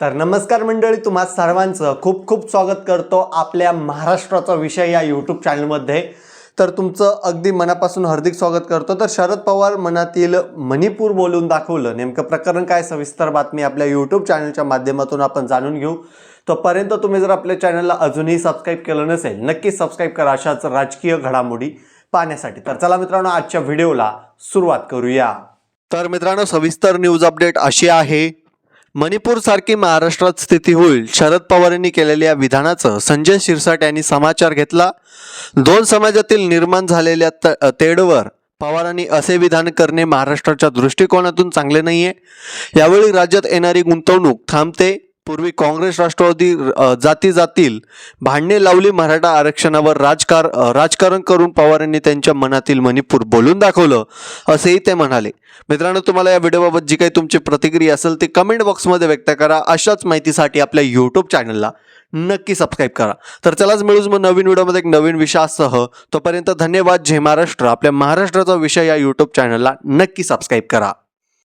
तर नमस्कार मंडळी तुम्हा सर्वांचं खूप खूप स्वागत करतो आपल्या महाराष्ट्राचा विषय या यूट्यूब चॅनलमध्ये तर तुमचं अगदी मनापासून हार्दिक स्वागत करतो. तर शरद पवार मनातील मणिपूर बोलून दाखवलं. नेमकं प्रकरण काय? सविस्तर बातमी आपल्या यूट्यूब चॅनलच्या माध्यमातून आपण जाणून घेऊ. तोपर्यंत तुम्ही जर आपल्या चॅनलला अजूनही सबस्क्राईब केलं नसेल नक्की सबस्क्राईब करा. अशाच राजकीय घडामोडी पाहण्यासाठी. तर चला मित्रांनो आजच्या व्हिडिओला सुरुवात करूया. तर मित्रांनो सविस्तर न्यूज अपडेट अशी आहे. मणिपूर सारखी महाराष्ट्रात स्थिती होईल. शरद पवार यांनी केलेल्या विधानाचं संजय शिरसाट यांनी समाचार घेतला. दोन समाजातील निर्माण झालेल्या त- तेढवर पवारांनी असे विधान करणे महाराष्ट्राच्या दृष्टिकोनातून चांगले नाहीये. यावेळी राज्यात येणारी गुंतवणूक थांबते. पूर्वी काँग्रेस राष्ट्रवादी जाती जातील भांडणे लावली मराठा आरक्षणावर राजकार राजकारण करून पवारांनी त्यांच्या मनातील मणिपूर बोलून दाखवलं असेही ते म्हणाले. मित्रांनो तुम्हाला या व्हिडिओबाबत जी काही तुमची प्रतिक्रिया असेल ती कमेंट बॉक्समध्ये व्यक्त करा. अशाच माहितीसाठी आपल्या यूट्यूब चॅनलला नक्की सबस्क्राईब करा. तर चलाच मिळूच मग नवीन व्हिडिओमध्ये एक नवीन विषयासह तोपर्यंत धन्यवाद. जय महाराष्ट्र. आपल्या महाराष्ट्राचा विषय या यूट्यूब चॅनलला नक्की सबस्क्राईब करा.